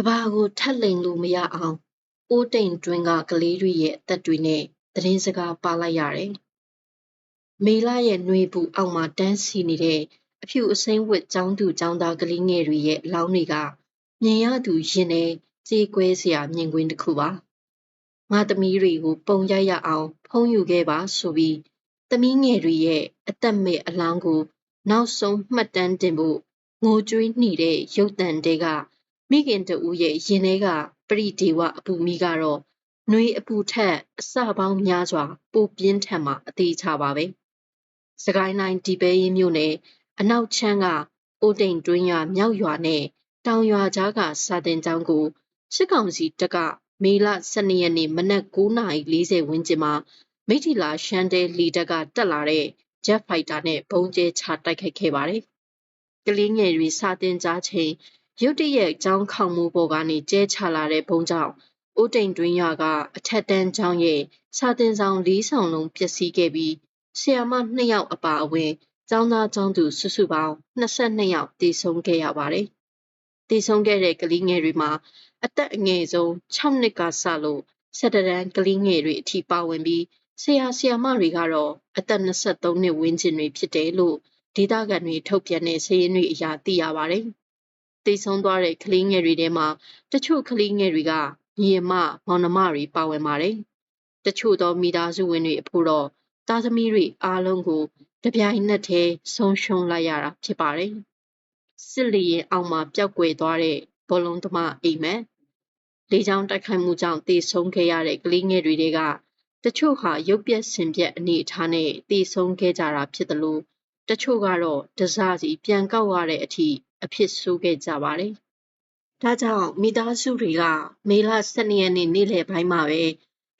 ကဘာကိုထက်လိန်လို့မရအောင်အိုးတိမ်တွင်းကကလေးတွေရဲ့အသက်တွေနဲ့သတင်းစကားပါလိုက်ရတယ်။မေလာရဲ့နှွေပူအောက်မှာတန်းစီနေတဲ့အဖြူအစိမ်းဝတ်ចောင်းသူចောင်းသားကလေးငယ်တွေရဲ့အလောင်းတွေကမြင်ရသူရင်ထဲကြေးကွဲစရာမြင်ကွင်းတစ်ခုပါ။ငါသမီးတွေကိုပုံရိုက်ရအောင် ဖုံးယူခဲ့ပါဆိုပြီးသမီးငယ်တွေရဲ့အသက်မဲ့အလောင်းကို နောက်ဆုံးမှတ်တမ်းတင်ဖို့ငိုကြွေးနှိတဲ့ရုပ်တံတဲက မိခင်တဦးရဲ့ရင်ထဲကပရိဒေဝအပူမီကတော့နှွေးအပူထက်အစပေါင်းများစွာပိုပြင်းထန်မှအသေးချပါပဲ။စကိုင်းတိုင်းဒီပဲရင်မြို့နယ်အနောက်ချမ်းကအိုတိန်တွင်းရွာမြောက်ရွာနဲ့တောင်ရွာကြားကစာတင်ကျောင်းကိုစစ်ကောင်စီတပ်ကမေလ12ရက်နေ့မနက်9:40ဝန်းကျင်မှာမိထီလာရှန်တဲလီတပ်ကတက်လာတဲ့ Jet Fighter နဲ့ဘုံကျဲချတိုက်ခိုက်ခဲ့ပါတယ်။ကလေးငယ်တွေစာတင်ကြားချိန် ရုတ်တရက်ကျောင်းခေါင်မိုးပေါ်ကနေကျဲချလာတဲ့ဘုံကြောင့်အိုးတိမ်တွင်းရွာကအထက်တန်းကျောင်းရဲ့စာတင်ဆောင်၄ဆောင်လုံးပျက်စီးခဲ့ပြီးဆရာမ2ယောက်အပါအဝင်ကျောင်းသားကျောင်းသူစုစုပေါင်း22ယောက်တည်ဆုံးခဲ့ရပါတယ်။တည်ဆုံးခဲ့တဲ့ကလေးငယ်တွေမှာအသက်အငယ်ဆုံး6နှစ်ကစလို့ဆက်တရန်ကလေးငယ်တွေအထိပါဝင်ပြီးဆရာဆရာမတွေကတော့အသက်23နှစ်ဝန်းကျင်တွေဖြစ်တယ်လို့ဒေသခံတွေထုတ်ပြန်တဲ့စာရင်းတွေအရသိရပါတယ်။ တည်ဆုံးသွားတဲ့ကလေးငယ်တွေထဲမှာတချို့ကလေးငယ်တွေကညီအမမောင်နှမတွေပါဝင်ပါတယ်။တချို့သောမိသားစုဝင်တွေအဖို့တော့သားသမီးတွေအားလုံးကိုတပြိုင်နက်တည်းဆုံးရှုံးလိုက်ရတာဖြစ်ပါတယ်။စစ်လီရင်အောက်မှာပျောက်ကွယ်သွားတဲ့ဘောလုံးသမားအိမ်မက်လေကြောင်းတိုက်ခိုက်မှုကြောင့်တည်ဆုံးခဲ့ရတဲ့ကလေးငယ်တွေကတချို့ဟာရုပ်ပြက်ဆင်ပြက်အနေအထားနဲ့တည်ဆုံးခဲ့ကြတာဖြစ်တယ်လို့တချို့ကတော့တစားစီပြန်ကောက်ရတဲ့အထိ အဖြစ်ဆိုးခဲ့ကြပါတယ်။ဒါကြောင့်မိသားစုတွေကမေလ12ရက်နေ့နေ့လယ်ပိုင်းမှာပဲ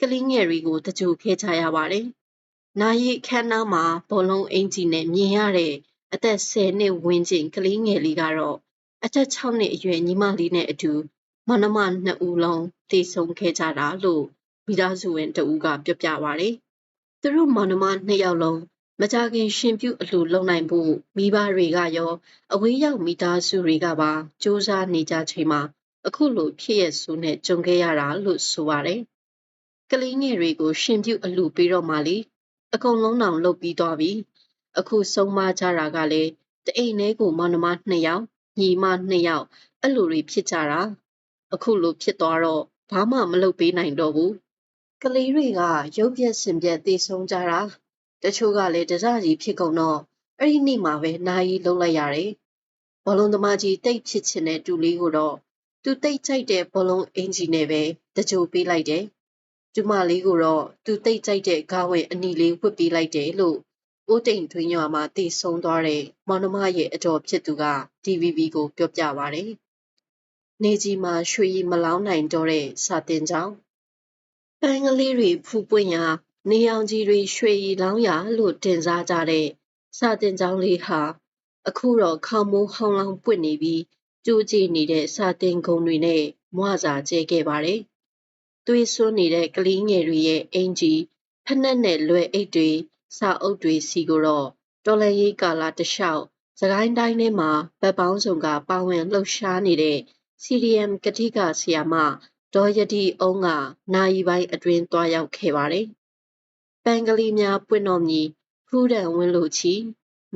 ကလေးငယ်တွေကိုတကြိုခဲ့ကြရပါတယ်။နာရီခန်းနားမှာဘောလုံးအင်ဂျီနဲ့မြင်ရတဲ့အသက်10နှစ်ဝန်းကျင်ကလေးငယ်လေးကတော့အသက်6နှစ်အရွယ်ညီမလေးနဲ့အတူမနမနှစ်ဦးလုံးတည်ဆုံခဲ့ကြတာလို့မိသားစုဝင်တဦးကပြောပြပါဗျ။သူတို့မောင်နှမနှစ်ယောက်လုံး မကြခင်ရှင်ပြုအလှလုံနိုင်ဖို့မိဘတွေကရောအဝေးရောက်မိသားစုတွေကပါစူးစမ်းနေကြချိန်မှာအခုလိုဖြစ်ရဆိုးနဲ့ကြုံခဲ့ရတာလို့ဆိုပါတယ်။ကလေးငယ်တွေကိုရှင်ပြုအလှပြီးတော့မှလေအကုန်လုံးတောင်လုတ်ပြီးသွားပြီ။အခုဆုံးမကြတာကလည်းတအိမ်လေးကိုမောင်နှမနှစ်ယောက်ညီမနှစ်ယောက်အဲ့လိုတွေဖြစ်ကြတာအခုလိုဖြစ်သွားတော့ဘာမှမလုပ်ပေးနိုင်တော့ဘူးကလေးတွေကရုပ်ပြက်စင်ပြက်သေဆုံးကြတာ တချို့ကလည်းတစကြီးဖြစ်ကုန်တော့အဲ့ဒီနေ့မှာပဲနာယီလုံးလိုက်ရတယ်ဘောလုံးသမားကြီးတိတ်ဖြစ်ချင်တဲ့တူလေးကိုတော့သူတိတ်ကြိုက်တဲ့ဘောလုံးအင်ဂျီနဲ့ပဲတကြိုပေးလိုက်တယ်ကျမလေးကိုတော့သူတိတ်ကြိုက်တဲ့ကားဝင်အနီလေးဝတ်ပေးလိုက်တယ်လို့ဦးတိန်ထွင်းရွာမှာတည်ဆုံးသွားတဲ့မောင်နှမရဲ့အတော်ဖြစ်သူက TVB ကိုပြောပြပါရတယ်နေကြီးမှာရွှေရည်မလောင်းနိုင်တော့တဲ့စာတင်ကြောင်းပန်းကလေးတွေဖူးပွင့်ရာ နေအောင်ကြီးတွေရွှေရည်လောင်းရာလို့တင်စားကြတဲ့စာတင်ကြောင်းလေးဟာအခုတော့ခေါမိုးဟောင်းလောင်းပွင့်နေပြီးကြိုးကြည့်နေတဲ့စာတင်ကုံတွေနဲ့မွစာကျဲခဲ့ပါတယ်။သွေးစွန်းနေတဲ့ကလေးငယ်တွေရဲ့အင်ကြီးဖက်နဲ့နဲ့လွယ်အိတ်တွေစာအုပ်တွေစီကိုတော့တော်လရေးကာလာတလျှောက်စကိုင်းတိုင်းထဲမှာဗတ်ပေါင်းစုံကပါဝင်လှုပ်ရှားနေတဲ့ CDM ကတိကဆရာမဒေါ်ယတိအုံးကနာယီပိုင်းအတွင်းတွားရောက်ခဲ့ပါတယ်။ ပန်းကလေးများပွင့်တော်မီဖူးတံဝင်းလိုချီ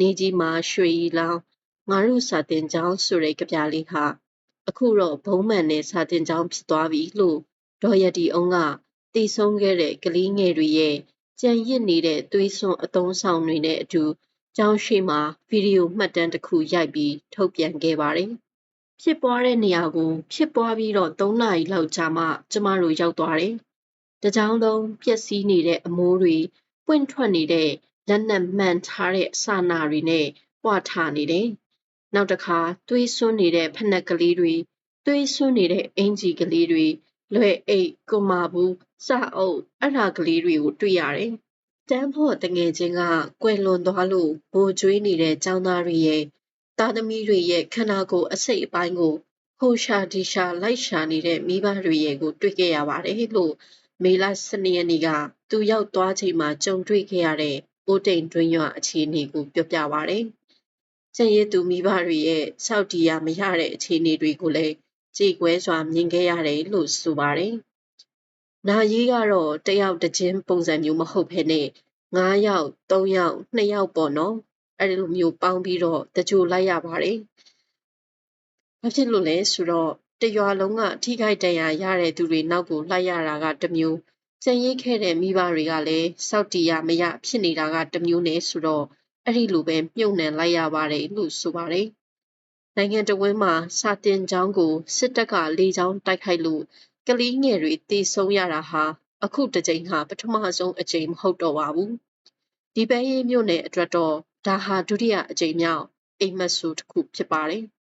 နေကြီးမှာရွှေရီလောင်ငါတို့စာတင်ကျောင်းဆိုတဲ့ကြပြလေးဟာအခုတော့ဘုံမှန်နဲ့စာတင်ကျောင်းဖြစ်သွားပြီလို့ဒေါ်ယတိအုံးကတည်ဆုံးခဲ့တဲ့ကလေးငယ်တွေရဲ့ကြံရစ်နေတဲ့သွေးစွန်းအသုံးဆောင်တွေနဲ့အတူကျောင်းရှိမှာဗီဒီယိုမှတ်တမ်းတစ်ခုရိုက်ပြီးထုတ်ပြန်ခဲ့ပါတယ်။ဖြစ်ပွားတဲ့နေရာကို ဖြစ်ပွားပြီးတော့၃နာရီလောက်ကြာမှကျမတို့ရောက်သွားတယ်။ တကြောင်လုံးပျက်စီးနေတဲ့အမိုးတွေပွင့်ထွက်နေတဲ့လက်နက်မှန်ထားတဲ့အစနာတွေနဲ့ပွာထားနေတယ်။နောက်တစ်ခါသွေးစွန်းနေတဲ့ဖက်နှက်ကလေးတွေသွေးစွန်းနေတဲ့အင်ဂျီကလေးတွေလွယ်အိတ်ကွန်မာဘူးစအုပ်အဲ့ဒါကလေးတွေကိုတွေ့ရတယ်။တန်းဖို့တငယ်ချင်းကကွယ်လွန်သွားလို့ဘိုးကျွေးနေတဲ့ចောင်းသားတွေရဲ့သားသမီးတွေရဲ့ခန္ဓာကိုယ်အစိတ်အပိုင်းကိုဟိုရှာဒီရှာလိုက်ရှာနေတဲ့မိဘတွေရဲ့ကိုတွေ့ခဲ့ရပါတယ်လို့ မေလ12ရက်နေ့ကသူရောက်သွားချိန်မှာကြုံတွေ့ခဲ့ရတဲ့အိုးတိမ်တွင်းရွာအခြေအနေကိုပြောပြပါရတယ်။ကျန်ရည်သူမိဘတွေရဲ့စောက်တီးရမရတဲ့အခြေအနေတွေကိုလည်းကြေကွဲစွာမြင်ခဲ့ရတယ်လို့ဆိုပါတယ်။နာရီကတော့တယောက်တစ်ချင်းပုံစံမျိုးမဟုတ်ဘဲနဲ့9ယောက်3ယောက်2ယောက်ပေါ့နော်။အဲဒီလိုမျိုးပေါင်းပြီးတော့တကြိုလိုက်ရပါတယ်။ဘာဖြစ်လို့လဲဆိုတော့ တရွာလုံးကထိခိုက်ဒဏ်ရာရတဲ့သူတွေနောက်ကိုလိုက်ရတာကတစ်မျိုးကြံရိတ်ခဲ့တဲ့မိဘတွေကလည်းစောက်တီရမရဖြစ်နေတာကတစ်မျိုးနဲ့ဆိုတော့အဲ့ဒီလိုပဲမြုပ်နှံလိုက်ရပါတယ်လို့ဆိုပါတယ်။နိုင်ငံတော်ဝန်မှာစာတင်ကျောင်းကိုစစ်တပ်ကလေကြောင်းတိုက်ခိုက်လို့ကလေးငယ်တွေတေဆုံးရတာဟာအခုတစ်ကြိမ်ဟာပထမဆုံးအကြိမ်မဟုတ်တော့ပါဘူး။ဒီပဲရေးမြို့နယ်အတွက်တော့ဒါဟာဒုတိယအကြိမ်မြောက်အိမ်မက်ဆိုတစ်ခုဖြစ်ပါတယ်။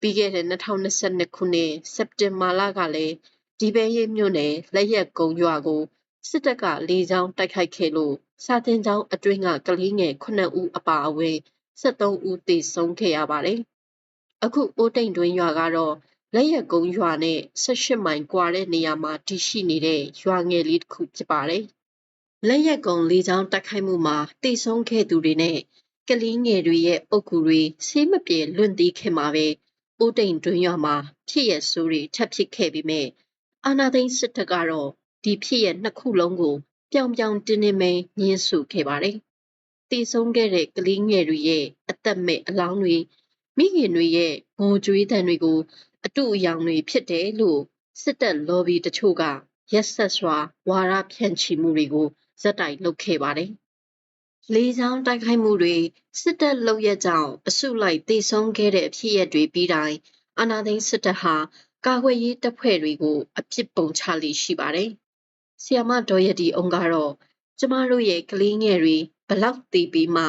ပြီးခဲ့တဲ့2022ခုနှစ်စက်တင်ဘာလကလည်းဒီပဲရေးမြို့နယ်လက်ရက်ကုန်းရွာကိုစစ်တပ်ကလေကြောင်းတိုက်ခိုက်ခဲ့လို့စာတင်ကျောင်းအတွင်းကကလေးငယ်9ဦးအပါအဝင်73ဦးသေဆုံးခဲ့ရပါတယ်။အခုအိုးတိမ်တွင်းရွာကတော့လက်ရက်ကုန်းရွာနဲ့18မိုင်ကွာတဲ့နေရာမှာတည်ရှိနေတဲ့ရွာငယ်လေးတစ်ခုဖြစ်ပါတယ်။လက်ရက်ကုန်းလေကြောင်းတိုက်ခိုက်မှုမှာသေဆုံးခဲ့သူတွေနဲ့ကလေးငယ်တွေရဲ့အုပ်ကူတွေဆေးမပြေလွင့်သေးခင်မှာပဲ အိုးတိမ်တွင်းရွာမှာဖြစ်ရဆိုးတွေထပ်ဖြစ်ခဲ့ပြီးမြဲအာနာသိန်းစစ်တပ်ကတော့ဒီဖြစ်ရနှစ်ခုလုံးကိုပြောင်ပြောင်တင်းတင်းပဲညှင်းဆူခဲ့ပါတယ်။တည်ဆုံးခဲ့တဲ့ကလေးငယ်တွေရဲ့အသက်မဲ့အလောင်းတွေမိခင်တွေရဲ့ငိုကြွေးသံတွေကိုအတူအယောင်တွေဖြစ်တယ်လို့စစ်တပ် lobby တချို့ကရက်ဆက်စွာဝါဒဖြန့်ချီမှုတွေကိုဇက်တိုက်လုပ်ခဲ့ပါတယ်။ လေကြောင်းတိုက်ခိုက်မှုတွေစစ်တပ်လုပ်ရကြောင်းအစုလိုက်တည်ဆုံးခဲ့တဲ့အဖြစ်အပျက်တွေပြီးတိုင်းအာနာသိန်းစစ်တပ်ဟာကာကွယ်ရေးတပ်ဖွဲ့တွေကို အပြစ်ပုံချလေရှိပါတယ်။ဆီယမဒေါ်ရတီအောင်ကတော့ကျမတို့ရဲ့ကလေးငယ်တွေဘလောက်တည်ပြီးမှ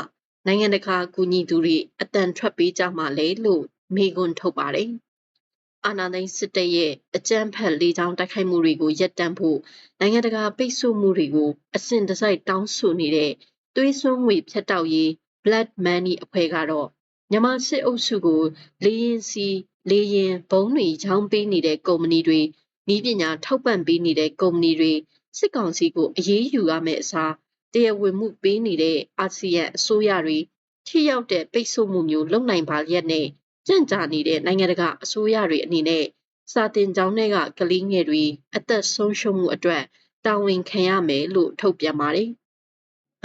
နိုင်ငံတကာကူညီသူတွေအတန်ထွက်ပေးကြမှာလဲလို့မေးခွန်းထုတ်ပါတယ်။အာဏာသိမ်းစစ်တပ်ရဲ့အကြမ်းဖက်လေကြောင်းတိုက်ခိုက်မှုတွေကိုရပ်တန့်ဖို့နိုင်ငံတကာပိတ်ဆို့မှုတွေကိုအစဉ်တစိုက်တောင်းဆိုနေတဲ့ သွေးစွန်းငွေဖြတ်တောက်ရေး Blood Money အဖွဲ့ကတော့မြန်မာစစ်အုပ်စုကို လေရင်စီလေရင်ဘုံတွေရောင်းပေးနေတဲ့ကုမ္ပဏီတွေဤပညာထောက်ပံ့ပေးနေတဲ့ကုမ္ပဏီတွေစစ်ကောင်စီကိုအရေးယူရမယ့်အစားတရားဝင်မှုပေးနေတဲ့အာဆီယံအစိုးရတွေထိရောက်တဲ့ပိတ်ဆို့မှုမျိုးလုပ်နိုင်ပါလျက်နဲ့ကြန့်ကြာနေတဲ့နိုင်ငံတကာအစိုးရတွေအနေနဲ့စာတင်ကျောင်းတွေကကလေးငယ်တွေအသက်ဆုံးရှုံးမှုအတွက်တာဝန်ခံရမယ်လို့ထုတ်ပြန်ပါတယ်။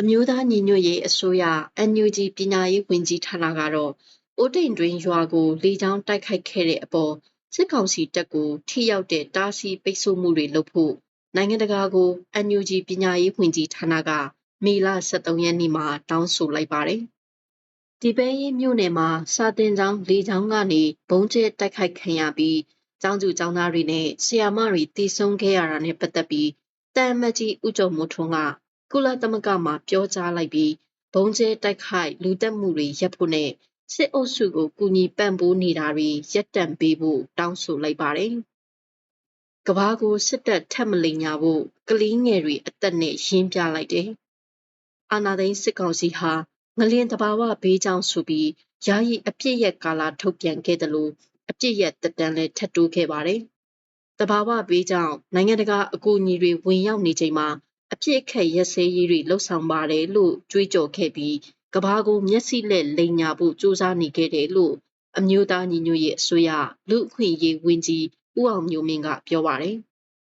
အမျိုးသားညီညွတ်ရေးအစိုးရ NUG ပညာရေးဝန်ကြီးဌာနကတော့အိုးတိမ်တွင်ရွာကိုလေကြောင်းတိုက်ခိုက်ခဲ့တဲ့အပေါ်စစ်ကောင်စီတပ်ကိုထိရောက်တဲ့တားဆီးပိတ်ဆို့မှုတွေလုပ်ဖို့နိုင်ငံတကာကို NUG ပညာရေးဝန်ကြီးဌာနကမေလ23ရက်နေ့မှာတောင်းဆိုလိုက်ပါတယ်။ဒီပဲရေးမြို့နယ်မှာစာတင်ကျောင်း၄ကျောင်းကနေဘုံကျဲတိုက်ခိုက်ခံရပြီးကျောင်းသူကျောင်းသားတွေနဲ့ဆရာမတွေတည်ဆုံခဲ့ရတာနဲ့ပတ်သက်ပြီးတန်မကြီးဥကြုံမိုးထွန်းက ကုလသမဂ္ဂမှာ ပြောကြားလိုက်ပြီးဘုံကျဲတိုက်ခိုက်လူတက်မှုတွေရပ်ဖို့နဲ့ စစ်အုပ်စုကို ကူညီပံ့ပိုးနေတာတွေ ရပ်တန့်ပေးဖို့ တောင်းဆိုလိုက်ပါတယ်။ကဘာကို စစ်တပ်ထက်မလိမ်ညာဖို့ ကလေးငယ်တွေအသက်နဲ့ ရင်းပြလိုက်တယ်။အာနာသိန်းစစ်ကောင်စီဟာ ငလင်တဘာဝဘေးကြောင့်ဆိုပြီး ယာယီအပြစ်ရက်ကာလ ထုတ်ပြန်ခဲ့တယ်လို့အပြစ်ရက်တက်တန်းလည်း ထပ်တိုးခဲ့ပါတယ်။တဘာဝဘေးကြောင့် နိုင်ငံတကာအကူအညီတွေ ဝင်ရောက်နေချိန်မှာ အပြစ်အခက်ရက်စဲရေးတွေလှုပ်ဆောင်ပါတယ်လို့ကြွေးကြော်ခဲ့ပြီးကဘာကိုမျက်စိလက်လိန်ညာဖို့စူးစမ်းနေခဲ့တယ်လို့အမျိုးသားညီညွတ်ရေးအစိုးရလူအခွင့်အရေးဝန်ကြီးဦးအောင်မျိုးမင်းကပြောပါတယ်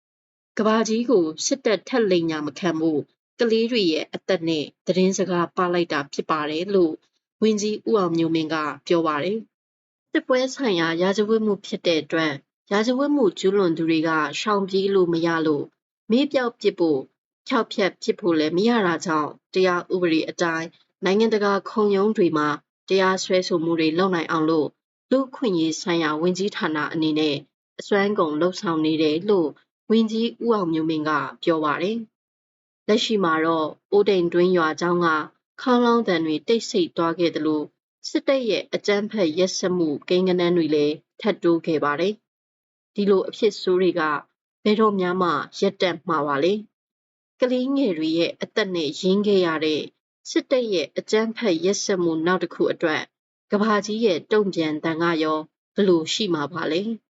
။ကဘာကြီးကိုစစ်တပ်ထက်လိန်ညာမခံဖို့ကလေးတွေရဲ့အသက်နဲ့သတင်းစကားပါလိုက်တာဖြစ်ပါတယ်လို့ဝန်ကြီးဦးအောင်မျိုးမင်းကပြောပါတယ်။စစ်ပွဲဆိုင်ရာရာဇဝတ်မှုဖြစ်တဲ့အတွက်ရာဇဝတ်မှုကျူးလွန်သူတွေကရှောင်ပြေးလို့မရလို့မေးပြောက်ပစ်ဖို့ ဖြောက်ဖြက်ပစ်ဖို့လည်းမရတာကြောင့်တရားဥပဒေအတိုင်းနိုင်ငံတကာခုံရုံးတွေမှာတရားစွဲဆိုမှုတွေလုပ်နိုင်အောင်လို့လူခွင့်ရေးဆိုင်ရာဝန်ကြီးဌာနအနေနဲ့အစွမ်းကုန်လှုပ်ဆောင်နေတယ်လို့ဝန်ကြီးဦးအောင်မျိုးမင်းကပြောပါတယ်။လက်ရှိမှာတော့အိုးတိမ်တွင်းရွာကျောင်းကခေါင်းလောင်းတန်တွေတိတ်ဆိတ်သွားခဲ့တယ်လို့စစ်တပ်ရဲ့အကြမ်းဖက်ရက်စက်မှုကိန်းဂဏန်းတွေလည်းထပ်တိုးခဲ့ပါတယ်။ဒီလိုအဖြစ်ဆိုးတွေကဘယ်တော့မှရပ်တန့်မှာပါလေ။ ကလေးငယ်တွေရဲ့အသက်နဲ့ရင်းခဲ့ရတဲ့စစ်တပ်ရဲ့အကြမ်းဖက်ရက်စက်မှုနောက်တစ်ခုအတွက်ကဘာကြီးရဲ့တုံ့ပြန်တန်ကရောဘလို့ရှိမှာပါလဲ။